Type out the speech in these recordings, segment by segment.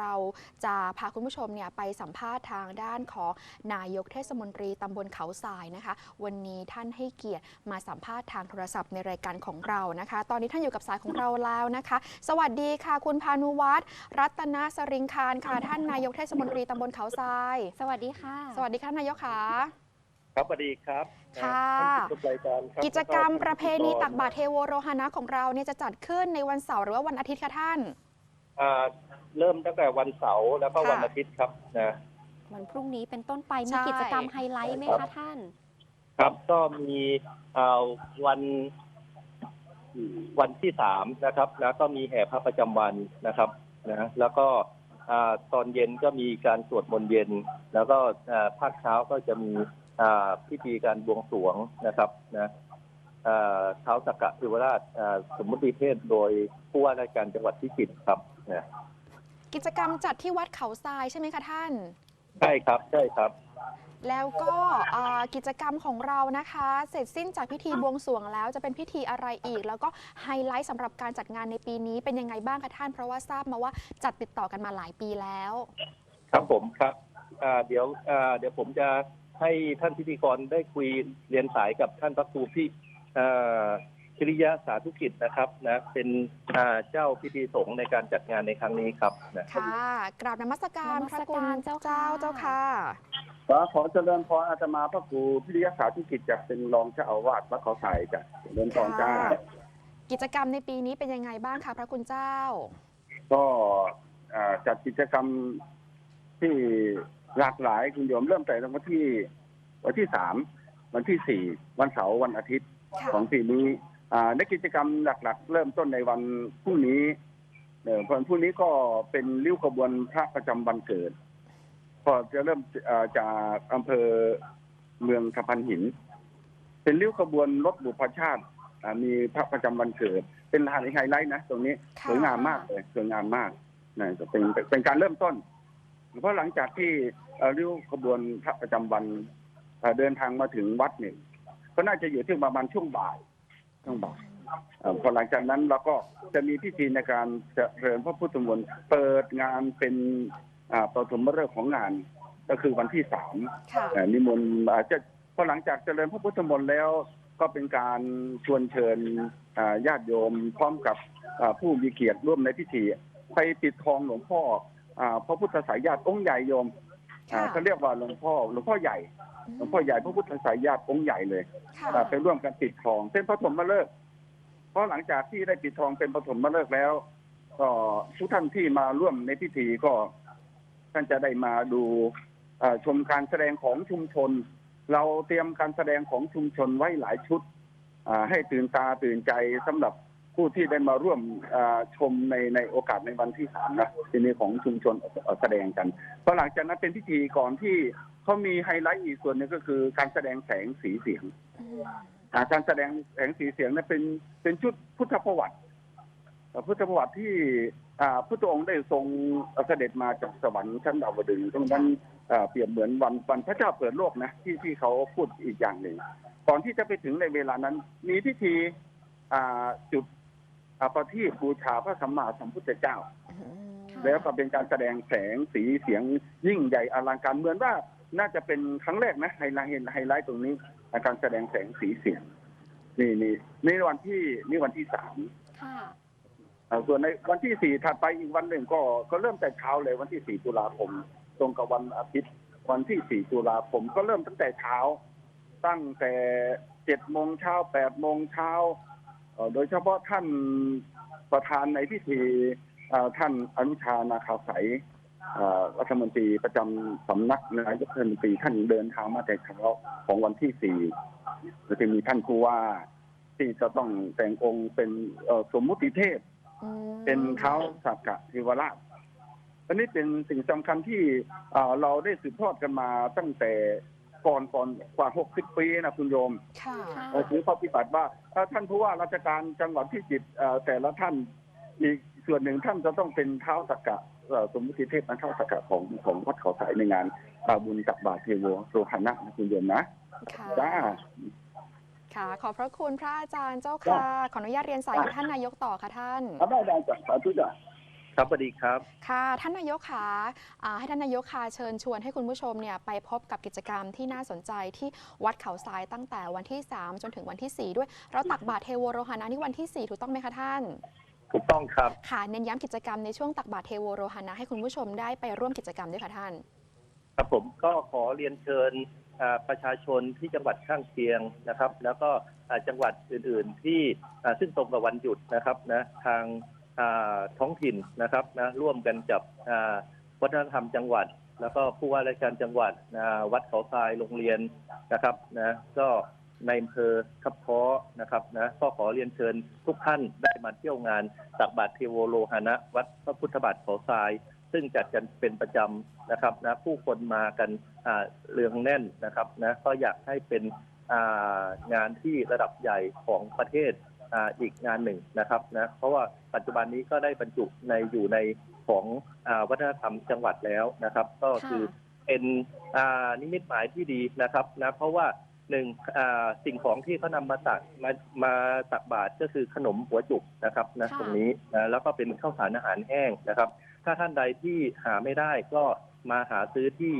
เราจะพาคุณผู้ชมเนี่ยไปสัมภาษณ์ทางด้านของนายกเทศมนตรีตำบลเขาทรายนะคะ วันนี้ท่านให้เกียรติมาสัมภาษณ์ทางโทรศัพท์ในรายการของเรานะคะ ตอนนี้ท่านอยู่กับสายของเราแล้วนะคะ สวัสดีค่ะ คุณพานุวัฒน์รัตนสริงคารค่ะ ท่านนายกเทศมนตรีตำบลเขาทราย สวัสดีค่ะ สวัสดีค่ะนายกค่ะครับสวัสดีครับค่ะท่านผู้ชมรายการครับกิจกรรมแล้วประเพณีตักบาตรเทโวโรหณะของเราเนี่ยจะจัดขึ้นในวันเสาร์หรือว่าวันอาทิตย์คะท่านอ่า เริ่มตั้งแต่วันเสาร์แล้วก็ค่ะวันอาทิตย์ครับนะวันพรุ่งนี้เป็นต้นไปใช่มีกิจกรรมไฮไลท์ไหมครัคะบท่าน ครับก็มีอ่าวันวันที่สามนะครับแล้วก็มีแห่พระประจำวันนะครับนะแล้วก็อ่าตอนเย็นก็มีการสวดมนต์เย็น แล้วก็อ่าภาคเช้าก็จะมีอ่าพิธีการบวงสรวงนะครับนะอ่าเท้าสักกะเทวราชอ่าสมมติเทศโดยผู้ว่าราชการจังหวัดพิจิตรครับนะ กิจกรรมจัดที่วัดเขาทรายใช่ไหมคะท่าน ใช่ครับใช่ครับแล้วก็อ่ากิจกรรมของเรานะคะ เสร็จสิ้นจากพิธีบวงสรวงแล้วจะเป็นพิธีอะไรอีก แล้วก็ไฮไลท์สำหรับการจัดงานในปีนี้เป็นยังไงบ้างคะท่าน เพราะว่าทราบมาว่าจัดติดต่อกันมาหลายปีแล้ว ครับผมครับอ่าเดี๋ยวอ่าเดี๋ยวผมจะให้ท่านพิธีกรได้คุยเรียนสายกับท่านพระครูพี่อ่า พิริยะสาธุกิจนะครับนะเป็นอ่าเจ้าพิธีสงฆ์ในการจัดงานในครั้งนี้ครับนะค่ะกราบนมัสการนมัพระสคุการณเจ้าเจ้าค่ะเจ้าค่ะครับขอเจริญพรอาตมาพระครูพิริยศาสธุกิจจากเป็นรองเจ้าอาวาสวัดเขาใส่จากเจริญพรจ้าค่ะกิจกรรมในปีนี้เป็นยังไงบ้างคะพระคุณเจ้า ก็อ่าจัดกิจกรรมที่หลากหลายคุณโยมเริ่มแต่วันที่วันที่สามวันที่สี่วันเสาร์วันอาทิตย์ค่ะของปีนี้อ่า ในกิจกรรมหลักๆ เริ่มต้นในวันพรุ่งนี้เอ่อวันพรุ่งนี้ก็เป็นริ้วขบวนพระประจำวันเกิด ก็จะเริ่มอ่าจากอำเภอเมืองสะพานหิน เป็นริ้วขบวนรถบุพชาติอ่ามีพระประจำวันเกิด เป็นไฮไลท์นะตรงนี้ค่ะสวยงามมากเลยสวยงามมากนะจะเป็นเป็นเป็นการเริ่มต้น เพราะหลังจากที่เอ่อริ้วขบวนพระประจำวันเอ่อเดินทางมาถึงวัดเนี่ยก็น่าจะอยู่ที่ประมาณช่วงบ่าย ช่วงบ่ายเอ่อพอหลังจากนั้นเราก็จะมีพิธีในการเจริญพระพุทธมนต์เปิดงานเป็นอ่าปฐมฤกษ์ของงาน ก็คือวันที่สาม ค่ะ เอ่อนิมนต์อ่าจะพอหลังจากเจริญพระพุทธมนต์แล้ว ก็เป็นการชวนเชิญอ่าญาติโยมพร้อมกับอ่าผู้มีเกียรติร่วมในพิธี ไปปิดทองหลวงพ่ออ่าพระพุทธสายญาติองค์ใหญ่โยมอ่าค่ะ เขาเรียกว่าหลวงพ่อหลวงพ่อใหญ่ หลวงพ่อใหญ่พระพุทธสายญาติองค์ใหญ่เลยค่ะอ่าไปร่วมกันปิดทองเป็นปฐมฤกษ์เพราะหลังจากที่ได้ปิดทองเป็นปฐมฤกษ์แล้ว ก็ทุกท่านที่มาร่วมในพิธีก็ท่านจะได้มาดูเอ่อชมการแสดงของชุมชน เราเตรียมการแสดงของชุมชนไว้หลายชุดอ่าให้ตื่นตาตื่นใจสำหรับผู้ที่ได้มาร่วมอ่าชมในในโอกาสในวันที่สามนะทีนี้ของชุมชนเอ่อแสดงกันพอหลังจากนั้นเป็นพิธีก่อนที่ เขามีไฮไลท์อีกส่วนหนึงก็คือการแสดงแสงสีเสียงอืมอ่าการแสดงแสงสีเสียงนั้นเป็นเป็นชุดพุทธประวัติเอ่อพุทธประวัติที่อ่าพุทธองค์ได้ทรงเสด็จมาจากสวรรค์ชั้นดาวดึงส์ตรงนั้นอ่าเปรียบเหมือนวันวันพระเจ้าเปิดโลกนะที่ที่เขาพูดอีกอย่างหนึ่งก่อนที่จะไปถึงในเวลานั้น มีพิธีอ่าจุดอ่าประทีปบูชาพระสัมมาสัมพุทธเจ้าอืมแล้วก็เป็นการแสดงแสงสีเสียงยิ่งใหญ่อลังการเหมือนว่า น่าจะเป็นครั้งแรกนะไฮไลท์ไฮไลท์ตรงนี้การแสดงแสงสีเสียง นี่นี่นี่วันที่นี่วันที่สามค่ะอ่าส่วนในวันที่สี่ถัดไปอีกวันหนึ่งก็ก็เริ่มแต่เช้าเลยวันที่สี่ตุลาคม ตรงกับวันอาทิตย์ วันที่สี่ตุลาคมก็เริ่มตั้งแต่เช้า ตั้งแต่เจ็ดโมงเช้าแปดโมงเช้าเอ่อโดยเฉพาะท่านประธานในพิธีอ่าท่านอนุชานาคาใสยอ่า รัฐมนตรีประจำสำนักนายกรัฐมนตรีท่านเดินทางมาแต่เช้าของวันที่สี่ก็จะมีท่านผู้ว่าที่จะต้องแต่งองค์เป็นเอ่อสมมุติเทพอืมเป็นเท้าสักกะเทวราชอันนี้เป็นสิ่งสำคัญที่เอ่อเราได้สืบทอดกันมาตั้งแต่ก่อนก่อนกว่า60ปีนะคุณโยมค่ะค่ะเอ่อถือข้อปฏิบัติว่าเอ่อท่านผู้ว่าราชการจังหวัดพิจิตรเอ่อแต่ละท่านอีกส่วนหนึ่งท่านจะต้องเป็นเท้าสักกะเอ่อ สมมุติเทพนะเท้าสักกะของของวัดเขาสายในงานอ่าบุญตักบาตรเทโวโรหณะนะคุณโยมนะค่ะจ้าค่ะ ขอบพระคุณพระอาจารย์เจ้าจ้ะค่ะ ขออนุญาตเรียนสายกับท่านนายกต่อค่ะท่านเอาได้ได้จ้ะสาธุจ้ะครับสวัสดีครับ ค่ะ ท่านนายกค่ะอ่าให้ท่านนายกค่ะเชิญชวนให้คุณผู้ชมเนี่ยไปพบกับกิจกรรมที่น่าสนใจที่วัดเขาทรายตั้งแต่วันที่ 3 จนถึงวันที่ 4 ด้วย เราตักบาตรเทโวโรหานะนี่วันที่ 4 ถูกต้องไหมคะท่าน ถูกต้องครับค่ะเน้นย้ำกิจกรรมในช่วงตักบาตรเทโวโรหานะให้คุณผู้ชมได้ไปร่วมกิจกรรมด้วยค่ะท่าน ครับผมก็ขอเรียนเชิญอ่าประชาชนที่จังหวัดข้างเคียงนะครับ แล้วก็อ่าจังหวัดอื่นๆที่อ่าซึ่งตรงกับวันหยุดนะครับนะทางอ่าท้องถิ่นนะครับนะร่วมกันกับอ่าวัฒนธรรมจังหวัด แล้วก็ผู้ว่าราชการจังหวัดอ่าวัดเขาทรายโรงเรียนนะครับนะก็ ในอำเภอทับพ้อนะครับนะก็ขอเรียนเชิญทุกท่านได้มาเที่ยวงานตักบาตรเทโวโลหะนะวัดพระพุทธบาทเขาทราย ซึ่งจัดกันเป็นประจำนะครับนะผู้คนมากันอ่าเรืองแน่นนะครับนะก็อยากให้เป็นอ่างานที่ระดับใหญ่ของประเทศอ่าอีกงานหนึ่งนะครับนะเพราะว่าปัจจุบันนี้ก็ได้บรรจุในอยู่ในของอาวัฒนธรรมจังหวัดแล้วนะครับ ก็คือเป็นอ่านิมิตหมายที่ดีนะครับนะเพราะว่า หนึ่งอ่าสิ่งของที่เขานำมาตักมามาตักบาตรก็คือขนมหัวจุกนะครับนะค่ะ ตรงนี้นะแล้วก็เป็นข้าวสารอาหารแห้งนะครับ ถ้าท่านใดที่หาไม่ได้ก็มาหาซื้อที่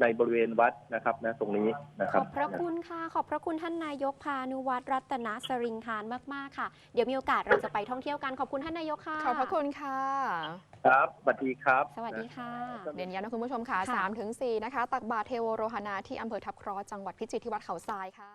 ในบริเวณวัดนะครับนะตรงนี้นะคขรัอบ บพระคุณค่ะ ขอบพระคุณท่านนายกพานุวัตรรัตนสริงคารมาก ๆ ค่ะ เดี๋ยวมีโอกาสเราจะไปท่องเที่ยวกัน ขอบคุณท่านนายกค่ะ ขอบพระคุณค่ะ ครับสวัสดีครับ สวัสดีค่ะเน้นย้ำนะคุณผู้ชมค่ะค่ะ3-4นะคะ ตักบาตรเทโวโรหานาที่อำเภอทับเคราะห์จังหวัดพิจิตรที่วัดเขาทรายค่ะ